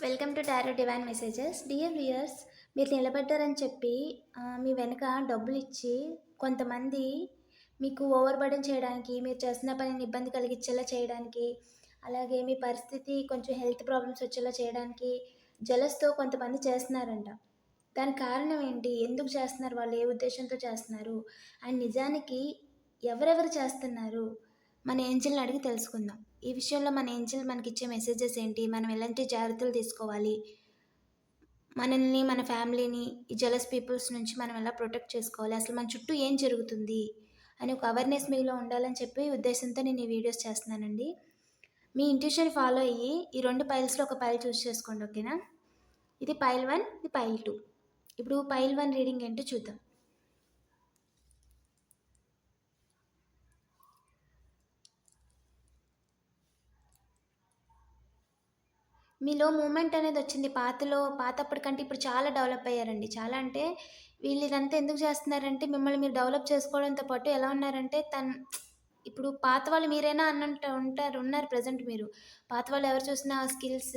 Welcome to tarot divine messages dear viewers మీరు నిలబడ్డారని చెప్పి మీ వెనుక డబ్బులు ఇచ్చి కొంతమంది మీకు ఓవర్ బర్డెన్ చేయడానికి మీరు చేస్తున్న పనిని ఇబ్బంది కలిగించేలా చేయడానికి అలాగే మీ పరిస్థితి కొంచెం హెల్త్ ప్రాబ్లమ్స్ వచ్చేలా చేయడానికి జలస్తో కొంతమంది చేస్తున్నారంట. దానికి కారణం ఏంటి? ఎందుకు చేస్తున్నారు వాళ్ళు? ఏ ఉద్దేశంతో చేస్తున్నారు? అండ్ నిజానికి ఎవరెవరు చేస్తున్నారు? మన ఏంజిల్ని అడిగి తెలుసుకుందాం. ఈ విషయంలో మన ఏంజిల్ మనకి ఇచ్చే మెసేజెస్ ఏంటి? మనం ఎలాంటి జాగ్రత్తలు తీసుకోవాలి? మనల్ని మన ఫ్యామిలీని ఈ జలస్ పీపుల్స్ నుంచి మనం ఎలా ప్రొటెక్ట్ చేసుకోవాలి? అసలు మన చుట్టూ ఏం జరుగుతుంది? అని ఒక అవేర్నెస్ మీలో ఉండాలని చెప్పి ఉద్దేశంతో నేను ఈ వీడియోస్ చేస్తున్నానండి. మీ ఇంట్యూషన్ ఫాలో అయ్యి ఈ రెండు పైల్స్లో ఒక పైల్ చూస్ చేసుకోండి ఓకేనా ఇది పైల్ వన్ ఇది పైల్ టూ ఇప్పుడు పైల్ వన్ రీడింగ్ ఏంటో చూద్దాం. మీలో మూమెంట్ అనేది వచ్చింది. పాతలో పాతప్పటికంటే ఇప్పుడు చాలా డెవలప్ అయ్యారండి. చాలా అంటే వీళ్ళు ఇదంతా ఎందుకు చేస్తున్నారంటే మిమ్మల్ని మీరు డెవలప్ చేసుకోవడంతో పాటు ఎలా ఉన్నారంటే తన్ ఇప్పుడు పాత వాళ్ళు మీరైనా అన్నంట ఉంటారు ఉన్నారు ప్రజెంట్ మీరు. పాత వాళ్ళు ఎవరు చూసినా స్కిల్స్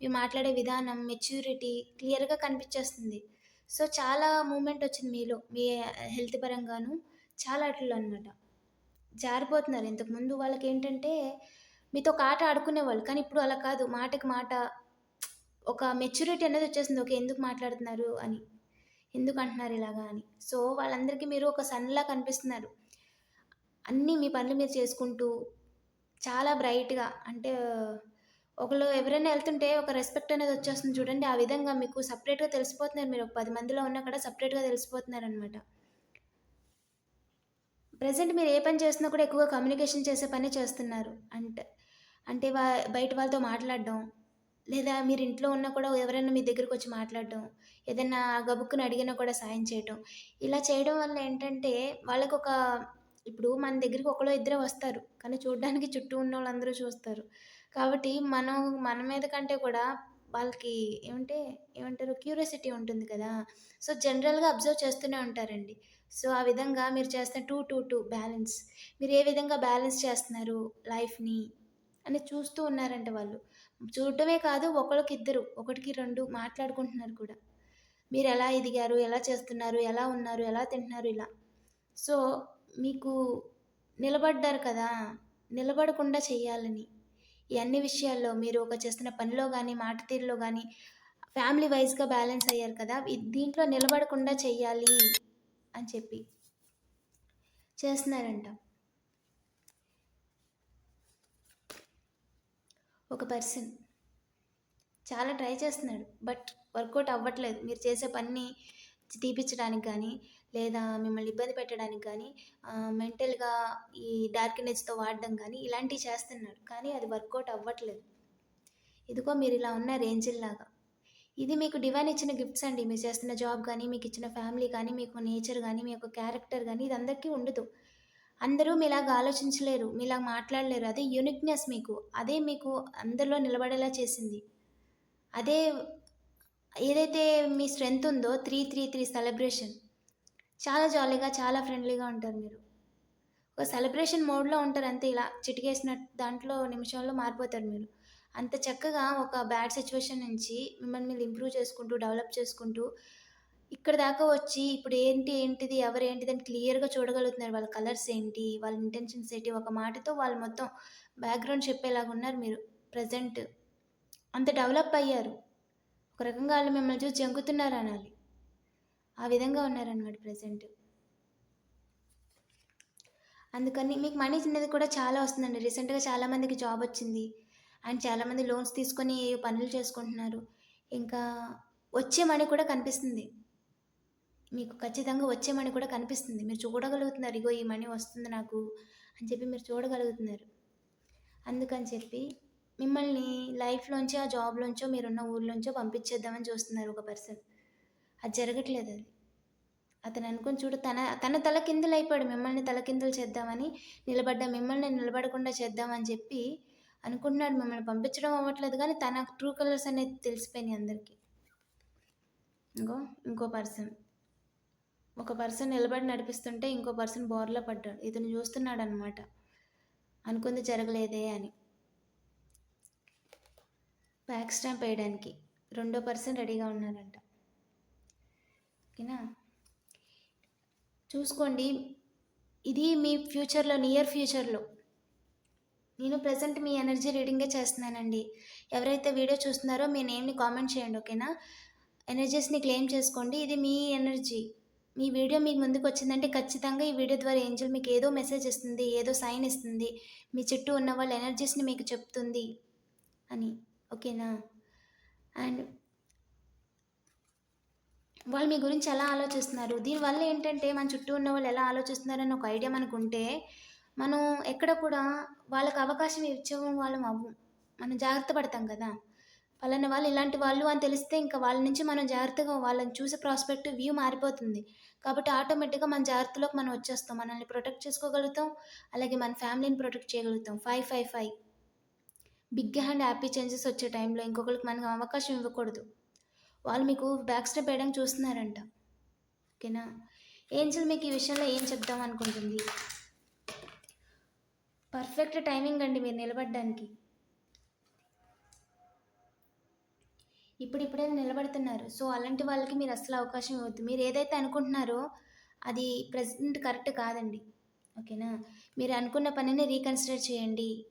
మీరు మాట్లాడే విధానం మెచ్యూరిటీ క్లియర్గా కనిపించేస్తుంది. సో చాలా మూమెంట్ వచ్చింది మీలో మీ హెల్త్ పరంగాను. చాలా అట్లు అనమాట జారిపోతున్నారు. ఇంతకుముందు వాళ్ళకి ఏంటంటే మీతో ఒక ఆట ఆడుకునేవాళ్ళు. కానీ ఇప్పుడు అలా కాదు. మాటకి మాట ఒక మెచ్యూరిటీ అనేది వచ్చేసింది. ఓకే ఎందుకు మాట్లాడుతున్నారు అని. ఎందుకు అంటున్నారు ఇలాగా అని. సో వాళ్ళందరికీ మీరు ఒక సన్లా కనిపిస్తున్నారు. అన్నీ మీ పనులు మీరు చేసుకుంటూ చాలా బ్రైట్గా అంటే ఒకళ్ళు ఎవరైనా వెళ్తుంటే ఒక రెస్పెక్ట్ అనేది వచ్చేస్తుంది చూడండి. ఆ విధంగా మీకు సపరేట్గా తెలిసిపోతున్నారు. మీరు ఒక పది మందిలో ఉన్నా కూడా సపరేట్గా తెలిసిపోతున్నారు అనమాట ప్రజెంట్ మీరు ఏ పని చేస్తున్నా కూడా ఎక్కువగా కమ్యూనికేషన్ చేసే పనే చేస్తున్నారు. అంటే అంటే వా బయట వాళ్ళతో మాట్లాడడం. లేదా మీరు ఇంట్లో ఉన్నా కూడా ఎవరైనా మీ దగ్గరకు వచ్చి మాట్లాడడం. ఏదైనా గబుక్కుని అడిగినా కూడా సాయం చేయడం ఇలా చేయడం వల్ల ఏంటంటే వాళ్ళకు ఒక ఇప్పుడు మన దగ్గరికి ఒకళ్ళు ఇద్దరే వస్తారు. కానీ చూడడానికి చుట్టూ ఉన్న వాళ్ళందరూ చూస్తారు. కాబట్టి మనం మన మీద కంటే కూడా వాళ్ళకి ఏమంటే ఏమంటారు క్యూరియాసిటీ ఉంటుంది కదా. సో జనరల్గా అబ్జర్వ్ చేస్తూనే ఉంటారండి. సో ఆ విధంగా మీరు చేస్తున్న టూ టూ టూ బ్యాలెన్స్. మీరు ఏ విధంగా బ్యాలెన్స్ చేస్తున్నారు లైఫ్ని? అని చూస్తూ ఉన్నారంట వాళ్ళు. చూడటమే కాదు ఒకరికి ఇద్దరు ఒకటికి రెండు మాట్లాడుకుంటున్నారు కూడా. మీరు ఎలా ఎదిగారు ఎలా చేస్తున్నారు ఎలా ఉన్నారు ఎలా తింటున్నారు ఇలా. సో మీకు నిలబడ్డారు కదా నిలబడకుండా చేయాలని. ఈ అన్ని విషయాల్లో మీరు ఒక చేస్తున్న పనిలో కానీ మాట తీరులో కానీ ఫ్యామిలీ వైజ్గా బ్యాలెన్స్ అయ్యారు కదా దీంట్లో నిలబడకుండా చెయ్యాలి అని చెప్పి చేస్తున్నారంట. ఒక పర్సన్. చాలా ట్రై చేస్తున్నాడు బట్ వర్కౌట్ అవ్వట్లేదు. మీరు చేసే పని తీపించడానికి కానీ లేదా మిమ్మల్ని ఇబ్బంది పెట్టడానికి కానీ మెంటల్గా ఈ డార్క్నెస్తో వాడడం కానీ ఇలాంటివి చేస్తున్నాడు. కానీ అది వర్కౌట్ అవ్వట్లేదు. ఇదిగో మీరు ఇలా ఉన్న రేంజిల్ లాగా. ఇది మీకు డివైన్ ఇచ్చిన గిఫ్ట్స్ అండి. మీరు చేస్తున్న జాబ్ కానీ మీకు ఇచ్చిన ఫ్యామిలీ కానీ మీకు నేచర్ కానీ మీ యొక్క క్యారెక్టర్ కానీ ఇది అందరికీ ఉండదు. అందరూ మీలాగా ఆలోచించలేరు మీలాగా మాట్లాడలేరు. అదే యూనిక్నెస్ మీకు. అదే మీకు అందరిలో నిలబడేలా చేసింది. అదే ఏదైతే మీ స్ట్రెంగ్త్ ఉందో త్రీ త్రీ త్రీ సెలబ్రేషన్ చాలా జాలీగా చాలా ఫ్రెండ్లీగా ఉంటారు మీరు. ఒక సెలబ్రేషన్ మోడ్లో ఉంటారు అంతే. ఇలా చిటికేసిన దాంట్లో నిమిషంలో మారిపోతారు మీరు. అంత చక్కగా ఒక బ్యాడ్ సిచ్యువేషన్ నుంచి మిమ్మల్ని మీరు ఇంప్రూవ్ చేసుకుంటూ డెవలప్ చేసుకుంటూ ఇక్కడ దాకా వచ్చి ఇప్పుడు ఏంటి ఏంటిది ఎవరు ఏంటిది అని క్లియర్గా చూడగలుగుతున్నారు. వాళ్ళ కలర్స్ ఏంటి వాళ్ళ ఇంటెన్షన్స్ ఏంటి ఒక మాటతో వాళ్ళు మొత్తం బ్యాక్గ్రౌండ్ చెప్పేలాగా ఉన్నారు మీరు ప్రజెంట్ అంత డెవలప్ అయ్యారు. ఒక రకంగా వాళ్ళు మిమ్మల్ని చూసి జంకుతున్నారు అనాలి. ఆ విధంగా ఉన్నారనమాట ప్రజెంట్ అందుకని మీకు మనీ చిన్నది కూడా చాలా వస్తుందండి. రీసెంట్గా చాలామందికి జాబ్ వచ్చింది. అండ్ చాలామంది లోన్స్ తీసుకొని పనులు చేసుకుంటున్నారు. ఇంకా వచ్చే మనీ కూడా కనిపిస్తుంది. మీకు ఖచ్చితంగా వచ్చే మనీ కూడా కనిపిస్తుంది. మీరు చూడగలుగుతున్నారు ఇగో ఈ మనీ వస్తుంది నాకు అని చెప్పి మీరు చూడగలుగుతున్నారు. అందుకని చెప్పి మిమ్మల్ని లైఫ్లోంచి ఆ జాబ్లోంచో మీరున్న ఊర్లోంచో పంపించేద్దామని చూస్తున్నారు ఒక పర్సన్. అది జరగట్లేదు అది. అతను అనుకుని చూడు తన తన తలకిందులు అయిపోయాడు. మిమ్మల్ని తలకిందులు చేద్దామని నిలబడ్డా మిమ్మల్ని నిలబడకుండా చేద్దామని చెప్పి అనుకుంటున్నాడు. మిమ్మల్ని పంపించడం అవ్వట్లేదు కానీ తన ట్రూ కలర్స్ అనేది తెలిసిపోయినాయి అందరికీ. ఇంకో ఇంకో పర్సన్. ఒక పర్సన్ నిలబడి నడిపిస్తుంటే ఇంకో పర్సన్ బోర్లో పడ్డాడు. ఇతను చూస్తున్నాడు అనమాట అనుకుంది జరగలేదే అని. బ్యాక్ స్టాంప్ వేయడానికి రెండో పర్సన్ రెడీగా ఉన్నారంట ఓకేనా? చూసుకోండి. ఇది మీ ఫ్యూచర్లో నియర్ ఫ్యూచర్లో నేను ప్రజెంట్ మీ ఎనర్జీ రీడింగే చేస్తున్నానండి. ఎవరైతే వీడియో చూస్తున్నారో మీ నేమ్ని కామెంట్ చేయండి ఓకేనా? ఎనర్జీస్ని క్లెయిమ్ చేసుకోండి. ఇది మీ ఎనర్జీ మీ వీడియో మీకు ముందుకు వచ్చిందంటే ఖచ్చితంగా ఈ వీడియో ద్వారా ఏంజల్ మీకు ఏదో మెసేజ్ ఇస్తుంది ఏదో సైన్ ఇస్తుంది. మీ చుట్టూ ఉన్న వాళ్ళ ఎనర్జీస్ని మీకు చెప్తుంది అని. ఓకేనా అండ్ వాళ్ళు మీ గురించి ఎలా ఆలోచిస్తున్నారు? దీనివల్ల ఏంటంటే మన చుట్టూ ఉన్న వాళ్ళు ఎలా ఆలోచిస్తున్నారని ఒక ఐడియా మనకు ఉంటే మనం ఎక్కడ కూడా వాళ్ళకి అవకాశం ఇచ్చే వాళ్ళం అవ్వం. మనం జాగ్రత్త పడతాం కదా? పలానా వాళ్ళు ఇలాంటి వాళ్ళు అని తెలిస్తే ఇంకా వాళ్ళ నుంచి మనం జాగ్రత్తగా వాళ్ళని చూసే ప్రాస్పెక్టివ్ వ్యూ మారిపోతుంది. కాబట్టి ఆటోమేటిక్గా మన జాగ్రత్తలోకి మనం వచ్చేస్తాం. మనల్ని ప్రొటెక్ట్ చేసుకోగలుగుతాం. అలాగే మన ఫ్యామిలీని ప్రొటెక్ట్ చేయగలుగుతాం. Five five five big hand happy changes వచ్చే టైంలో ఇంకొకరికి మనకు అవకాశం ఇవ్వకూడదు. వాళ్ళు మీకు బ్యాక్ స్టెప్ వేయడానికి చూస్తున్నారంట. ఓకేనా? ఏంజల్ మీకు ఈ విషయంలో ఏం చెప్దాం అనుకుంటుంది? పర్ఫెక్ట్ టైమింగ్ అండి మీరు నిలబడడానికి. ఇప్పుడిప్పుడే నిలబడుతున్నారు. సో అలాంటి వాళ్ళకి మీరు అసలు అవకాశం ఇవ్వద్దు. మీరు ఏదైతే అనుకుంటున్నారో అది ప్రజెంట్ కరెక్ట్ కాదండి. ఓకేనా? మీరు అనుకున్న పనిని రీకన్సిడర్ చేయండి.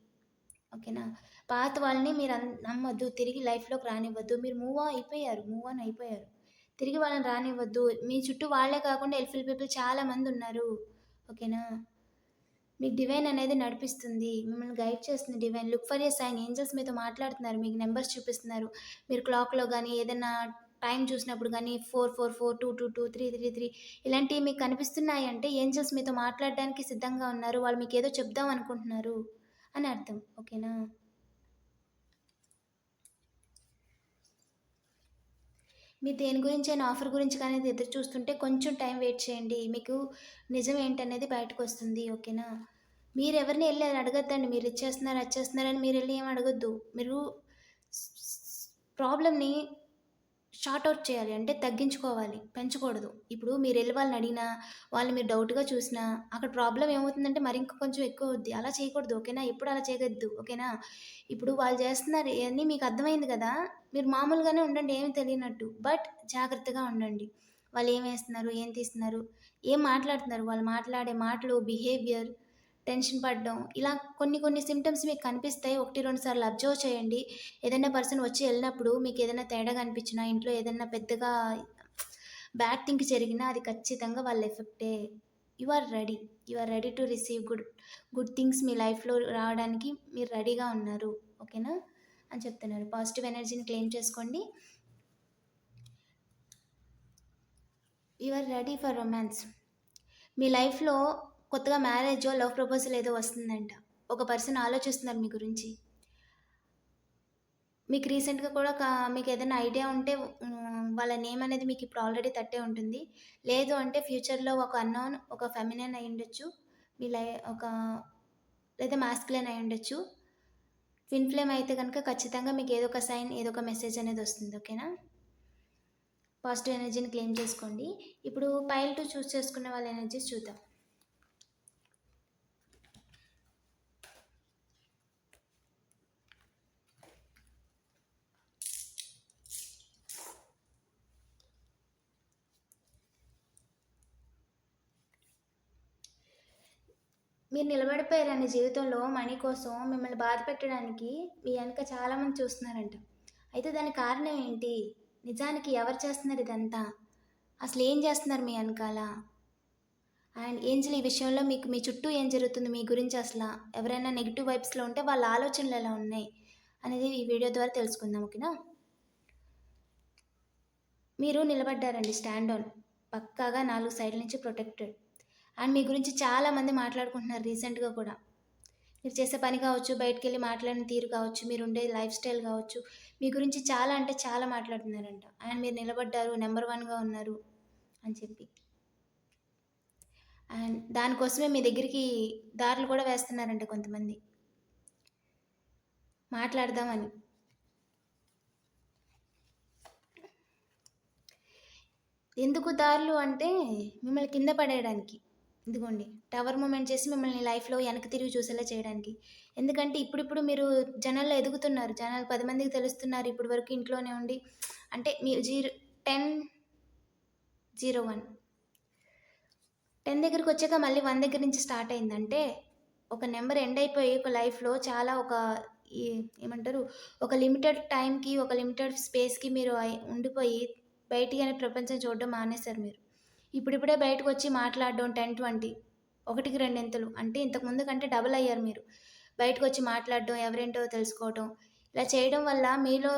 ఓకేనా? పాత వాళ్ళని మీరు అన్- నమ్మొద్దు. తిరిగి లైఫ్లోకి రానివ్వద్దు. మీరు మూవ్ అయిపోయారు. మూవ్ ఆన్ అయిపోయారు. తిరిగి వాళ్ళని రానివ్వద్దు. మీ చుట్టూ వాళ్ళే కాకుండా ఎల్ఫిల్ పీపుల్ చాలా మంది ఉన్నారు. ఓకేనా? మీకు డివైన్ అనేది నడిపిస్తుంది. మిమ్మల్ని గైడ్ చేస్తుంది divine. Look for a sign. Angels మీతో మాట్లాడుతున్నారు. మీకు నెంబర్స్ చూపిస్తున్నారు. మీరు క్లాక్లో కానీ ఏదైనా టైం చూసినప్పుడు కానీ four four four two two two three three three ఇలాంటివి మీకు కనిపిస్తున్నాయి అంటే ఏంజల్స్ మీతో మాట్లాడడానికి సిద్ధంగా ఉన్నారు. వాళ్ళు మీకు ఏదో చెప్దాం అనుకుంటున్నారు అని అర్థం. ఓకేనా? మీరు దేని గురించి అయినా ఆఫర్ గురించి కానీ ఎదురు చూస్తుంటే కొంచెం టైం వెయిట్ చేయండి. మీకు నిజం ఏంటనేది బయటకు వస్తుంది ఓకేనా? మీరు ఎవరిని వెళ్ళి అడగద్దండి. మీరు ఇచ్చేస్తున్నారు వచ్చేస్తున్నారని మీరు వెళ్ళి ఏం అడగద్దు. మీరు ప్రాబ్లమ్ని షార్ట్ అవుట్ చేయాలి. అంటే తగ్గించుకోవాలి. పెంచకూడదు. ఇప్పుడు మీరు వెళ్ళి వాళ్ళని అడిగినా వాళ్ళు మీరు డౌట్గా చూసినా అక్కడ ప్రాబ్లం ఏమవుతుందంటే మరి ఇంకా కొంచెం ఎక్కువ అవుద్ది. అలా చేయకూడదు. ఓకేనా? ఎప్పుడు అలా చేయగద్దు. ఓకేనా? ఇప్పుడు వాళ్ళు చేస్తున్నారు. ఇవన్నీ మీకు అర్థమైంది కదా? మీరు మామూలుగానే ఉండండి. ఏమి తెలియనట్టు. బట్ జాగ్రత్తగా ఉండండి. వాళ్ళు ఏం వేస్తున్నారు? ఏం తీస్తున్నారు? ఏం మాట్లాడుతున్నారు? వాళ్ళు మాట్లాడే మాటలు బిహేవియర్ టెన్షన్ పడడం. ఇలా కొన్ని కొన్ని సిమ్టమ్స్ మీకు కనిపిస్తాయి. ఒకటి రెండు సార్లు అబ్జర్వ్ చేయండి. ఏదైనా పర్సన్ వచ్చి వెళ్ళినప్పుడు మీకు ఏదైనా తేడా కనిపించినా ఇంట్లో ఏదైనా పెద్దగా బ్యాడ్ థింగ్ జరిగినా అది ఖచ్చితంగా వాళ్ళ ఎఫెక్టే. You are ready. You are ready to receive good good things మీ లైఫ్లో రావడానికి మీరు రెడీగా ఉన్నారు. ఓకేనా? అని చెప్తున్నారు. పాజిటివ్ ఎనర్జీని క్లెయిమ్ చేసుకోండి. You are ready for romance. మీ లైఫ్లో కొత్తగా మ్యారేజ్ లవ్ ప్రపోజల్ ఏదో వస్తుందంట. ఒక పర్సన్ ఆలోచిస్తున్నారు మీ గురించి. మీకు రీసెంట్గా కూడా కా- మీకు ఏదైనా ఐడియా ఉంటే వాళ్ళ నేమ్ అనేది మీకు ఇప్పుడు ఆల్రెడీ తట్టే ఉంటుంది. లేదు అంటే ఫ్యూచర్లో ఒక అన్నోన్ ఒక ఫెమినైన్ అయి ఉండొచ్చు. మీ లై ఒక లేదా మాస్కులైన్ అయి ఉండొచ్చు. ట్విన్ ఫ్లేమ్ అయితే కనుక ఖచ్చితంగా మీకు ఏదో ఒక సైన్ ఏదో ఒక మెసేజ్ అనేది వస్తుంది ఓకేనా పాజిటివ్ ఎనర్జీని క్లెయిమ్ చేసుకోండి. ఇప్పుడు పైల్ టు చూస్ చేసుకున్న వాళ్ళ ఎనర్జీస్ చూద్దాం. మీరు నిలబడిపోయారని జీవితంలో మనీ కోసం మిమ్మల్ని బాధ పెట్టడానికి మీ వెనక చాలామంది చూస్తున్నారంట. అయితే దాని కారణం ఏంటి? నిజానికి ఎవరు చేస్తున్నారు ఇదంతా? అసలు ఏం చేస్తున్నారు మీ వెనకాల? అండ్ ఏంజల్ ఈ విషయంలో మీకు మీ చుట్టూ ఏం జరుగుతుంది? మీ గురించి అసలు ఎవరైనా నెగిటివ్ వైబ్స్లో ఉంటే వాళ్ళ ఆలోచనలు ఎలా ఉన్నాయి అనేది ఈ వీడియో ద్వారా తెలుసుకుందాం ఓకేనా? మీరు నిలబడ్డారండి స్టాండ్ ఆన్. పక్కాగా నాలుగు సైడ్ల నుంచి ప్రొటెక్టెడ్. అండ్ మీ గురించి చాలామంది మాట్లాడుకుంటున్నారు రీసెంట్గా కూడా. మీరు చేసే పని కావచ్చు బయటకు వెళ్ళి మాట్లాడిన తీరు కావచ్చు మీరు ఉండే లైఫ్ స్టైల్ కావచ్చు మీ గురించి చాలా అంటే చాలా మాట్లాడుతున్నారంట. అండ్ మీరు నిలబడ్డారు నెంబర్ వన్గా ఉన్నారు అని చెప్పి. అండ్ దానికోసమే మీ దగ్గరికి దారులు కూడా వేస్తున్నారంట కొంతమంది. మాట్లాడదామని. ఎందుకు దారులు అంటే మిమ్మల్ని కింద పడేయడానికి. ఇదిగోండి టవర్ మూమెంట్ చేసి మిమ్మల్ని లైఫ్లో వెనక్కి తిరిగి చూసేలా చేయడానికి. ఎందుకంటే ఇప్పుడిప్పుడు మీరు జనాల్లో ఎదుగుతున్నారు. జనాలు పది మందికి తెలుస్తున్నారు ఇప్పటి వరకు ఇంట్లోనే ఉండి. అంటే మీ zero ten zero one. Ten దగ్గరికి వచ్చాక మళ్ళీ వన్ దగ్గర నుంచి స్టార్ట్ అయిందంటే ఒక నెంబర్ ఎండ్ అయిపోయి ఒక లైఫ్లో చాలా ఒక ఏమంటారు? ఒక లిమిటెడ్ టైంకి ఒక లిమిటెడ్ స్పేస్కి మీరు ఉండిపోయి బయటికి అనే ప్రపంచం చూడడం మానేశారు మీరు. ఇప్పుడిప్పుడే బయటకు వచ్చి మాట్లాడడం టెన్ ట్వంటీ. ఒకటికి రెండింతలు. అంటే ఇంతకుముందు కంటే డబుల్ అయ్యారు మీరు. బయటకు వచ్చి మాట్లాడడం ఎవరేంటో తెలుసుకోవడం ఇలా చేయడం వల్ల మీలో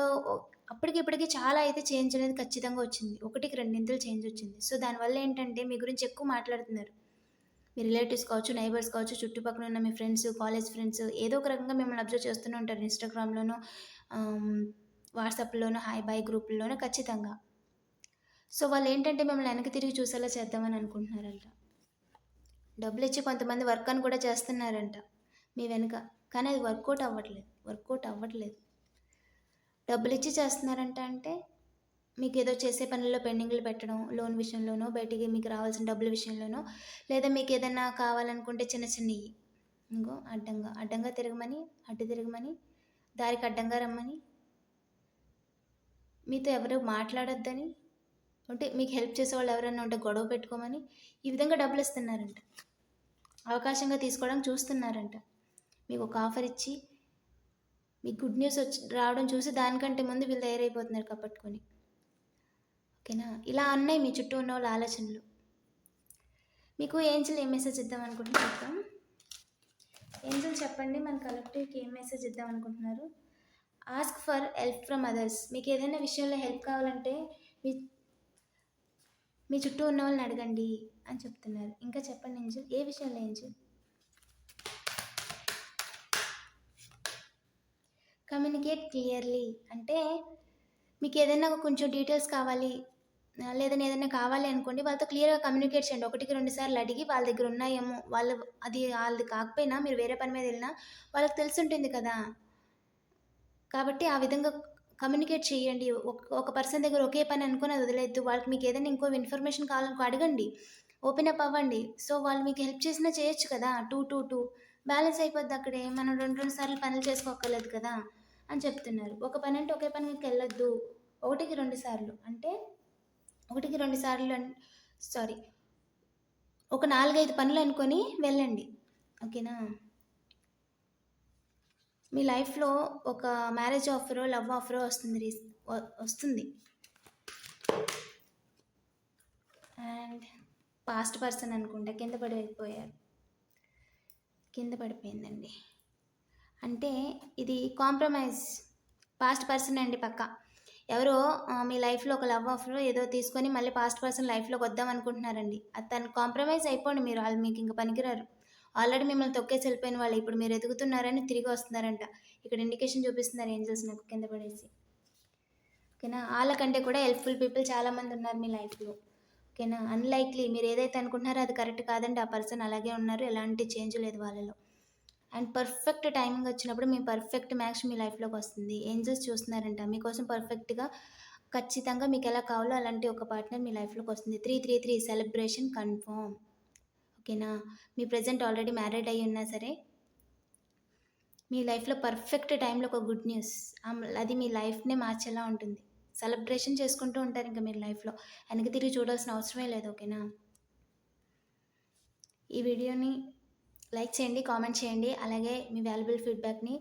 అప్పటికిప్పటికి చాలా అయితే చేంజ్ అనేది ఖచ్చితంగా వచ్చింది. ఒకటికి రెండింతలు చేంజ్ వచ్చింది. సో దానివల్ల ఏంటంటే మీ గురించి ఎక్కువ మాట్లాడుతున్నారు. మీ రిలేటివ్స్ కావచ్చు నైబర్స్ కావచ్చు చుట్టుపక్కల ఉన్న మీ ఫ్రెండ్స్ కాలేజ్ ఫ్రెండ్స్ ఏదో ఒక రకంగా మిమ్మల్ని అబ్జర్వ్ చేస్తూనే ఉంటారు. ఇన్స్టాగ్రామ్లోనూ వాట్సాప్లోనూ హాయ్ బాయ్ గ్రూపుల్లోనూ ఖచ్చితంగా. సో వాళ్ళు ఏంటంటే మిమ్మల్ని వెనక్కి తిరిగి చూసేలా చేద్దామని అనుకుంటున్నారంట. డబ్బులు ఇచ్చి కొంతమంది వర్క్ అని కూడా చేస్తున్నారంట మీ వెనుక. కానీ అది వర్కౌట్ అవ్వట్లేదు. వర్కౌట్ అవ్వట్లేదు. డబ్బులు ఇచ్చి చేస్తున్నారంట అంటే మీకు ఏదో చేసే పనుల్లో పెండింగ్లు పెట్టడం లోన్ విషయంలోనో బయటికి మీకు రావాల్సిన డబ్బుల విషయంలోనో లేదా మీకు ఏదైనా కావాలనుకుంటే చిన్న చిన్నవి. ఇంకో అడ్డంగా అడ్డంగా తిరగమని అడ్డు తిరగమని దారికి అడ్డంగా రమ్మని మీతో ఎవరు మాట్లాడొద్దని అంటే మీకు హెల్ప్ చేసే వాళ్ళు ఎవరైనా ఉంటే గొడవ పెట్టుకోమని ఈ విధంగా డబ్బులు ఇస్తున్నారంట. అవకాశంగా తీసుకోవడానికి చూస్తున్నారంట. మీకు ఒక ఆఫర్ ఇచ్చి మీకు గుడ్ న్యూస్ వచ్చి రావడం చూసి దానికంటే ముందు వీళ్ళు తయారైపోతున్నారు కప్పట్టుకొని. ఓకేనా? ఇలా అన్నాయి మీ చుట్టూ ఉన్న వాళ్ళ ఆలోచనలు. మీకు ఏంజిల్ ఏం మెసేజ్ ఇద్దాం అనుకుంటున్నారు చెప్తాం ఏంజిల్ చెప్పండి మన కలెక్టివ్కి ఏం మెసేజ్ ఇద్దాం అనుకుంటున్నారు. Ask for help from others మీకు ఏదైనా విషయంలో హెల్ప్ కావాలంటే మీ మీ చుట్టూ ఉన్న వాళ్ళని అడగండి అని చెప్తున్నారు. ఇంకా చెప్పండి ఏంజల్ ఏ విషయంలో ఏంజల్? కమ్యూనికేట్ క్లియర్లీ అంటే మీకు ఏదైనా కొంచెం డీటెయిల్స్ కావాలి లేదని ఏదైనా కావాలి అనుకోండి వాళ్ళతో క్లియర్గా కమ్యూనికేట్ చేయండి. ఒకటికి రెండు సార్లు అడిగి వాళ్ళ దగ్గర ఉన్నాయేమో వాళ్ళు అది వాళ్ళది కాకపోయినా మీరు వేరే పని మీద వెళ్ళినా వాళ్ళకి తెలిసి ఉంటుంది కదా. కాబట్టి ఆ విధంగా కమ్యూనికేట్ చేయండి. ఒక ఒక పర్సన్ దగ్గర ఒకే పని అనుకుని అది వదిలేదు వాళ్ళకి మీకు ఏదైనా ఇంకో ఇన్ఫర్మేషన్ కావాలనుకో అడగండి. ఓపెన్ అప్ అవ్వండి. సో వాళ్ళు మీకు హెల్ప్ చేసినా చేయొచ్చు కదా. టూ టూ టూ బ్యాలెన్స్ అయిపోద్ది అక్కడే. మనం రెండు రెండు సార్లు పనులు చేసుకోక్కర్లేదు కదా అని చెప్తున్నారు. ఒక పని అంటే ఒకే పనికి వెళ్ళొద్దు. ఒకటికి రెండు సార్లు. అంటే ఒకటికి రెండు సార్లు సారీ ఒక నాలుగైదు పనులు అనుకొని వెళ్ళండి. ఓకేనా? మీ లైఫ్లో ఒక మ్యారేజ్ ఆఫరో లవ్ ఆఫరో వస్తుంది రీ వస్తుంది. అండ్ పాస్ట్ పర్సన్ అనుకుంటా కింద పడిపోయారు. కింద పడిపోయిందండి. అంటే ఇది కాంప్రమైజ్ పాస్ట్ పర్సన్ అండి పక్క. ఎవరో మీ లైఫ్లో ఒక లవ్ ఆఫర్ ఏదో తీసుకొని మళ్ళీ పాస్ట్ పర్సన్ లైఫ్లోకి వద్దాం అనుకుంటున్నారండి. అది తను కాంప్రమైజ్ అయిపోండి మీరు వాళ్ళు మీకు ఇంకా పనికిరారు. ఆల్రెడీ మిమ్మల్ని తొక్కేసి వెళ్ళిపోయిన వాళ్ళు ఇప్పుడు మీరు ఎదుగుతున్నారని తిరిగి వస్తున్నారంట. ఇక్కడ ఇండికేషన్ చూపిస్తున్నారు ఏంజల్స్ నాకు కింద పడేసి. ఓకేనా? వాళ్ళకంటే కూడా హెల్ప్ఫుల్ పీపుల్ చాలామంది ఉన్నారు మీ లైఫ్లో ఓకేనా? అన్లైక్లీ మీరు ఏదైతే అనుకుంటున్నారో అది కరెక్ట్ కాదండి. ఆ పర్సన్ అలాగే ఉన్నారు. ఎలాంటి చేంజ్ లేదు వాళ్ళలో. అండ్ పర్ఫెక్ట్ టైమింగ్ వచ్చినప్పుడు మీ పర్ఫెక్ట్ మ్యాచ్ మీ లైఫ్లోకి వస్తుంది. ఏంజల్స్ చూస్తున్నారంట. మీకోసం పర్ఫెక్ట్గా ఖచ్చితంగా మీకు ఎలా కావాలో అలాంటి ఒక పార్ట్నర్ మీ లైఫ్లోకి వస్తుంది. Three three three celebration confirm ఓకేనా? మీ ప్రజెంట్ ఆల్రెడీ మ్యారీడ్ అయ్యి ఉన్నా సరే మీ లైఫ్లో పర్ఫెక్ట్ టైంలో ఒక గుడ్ న్యూస్ అది మీ లైఫ్నే మార్చేలా ఉంటుంది. సెలబ్రేషన్ చేసుకుంటూ ఉంటారు ఇంకా మీరు లైఫ్లో. వెనక్కి తిరిగి చూడాల్సిన అవసరమే లేదు ఓకేనా? ఈ వీడియోని లైక్ చేయండి కామెంట్ చేయండి. అలాగే మీ వాల్యుబుల్ ఫీడ్బ్యాక్ని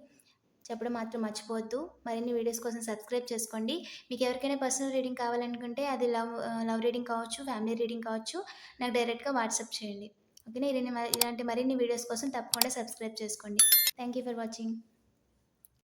చెప్పడం మాత్రం మర్చిపోవద్దు. మరిన్ని వీడియోస్ కోసం సబ్స్క్రైబ్ చేసుకోండి. మీకు ఎవరికైనా పర్సనల్ రీడింగ్ కావాలనుకుంటే అది లవ్ లవ్ రీడింగ్ కావచ్చు ఫ్యామిలీ రీడింగ్ కావచ్చు నాకు డైరెక్ట్గా వాట్సాప్ చేయండి. ఓకేనా? ఇలాంటి మరిన్ని వీడియోస్ కోసం తప్పకుండా సబ్స్క్రైబ్ చేసుకోండి. Thank you for watching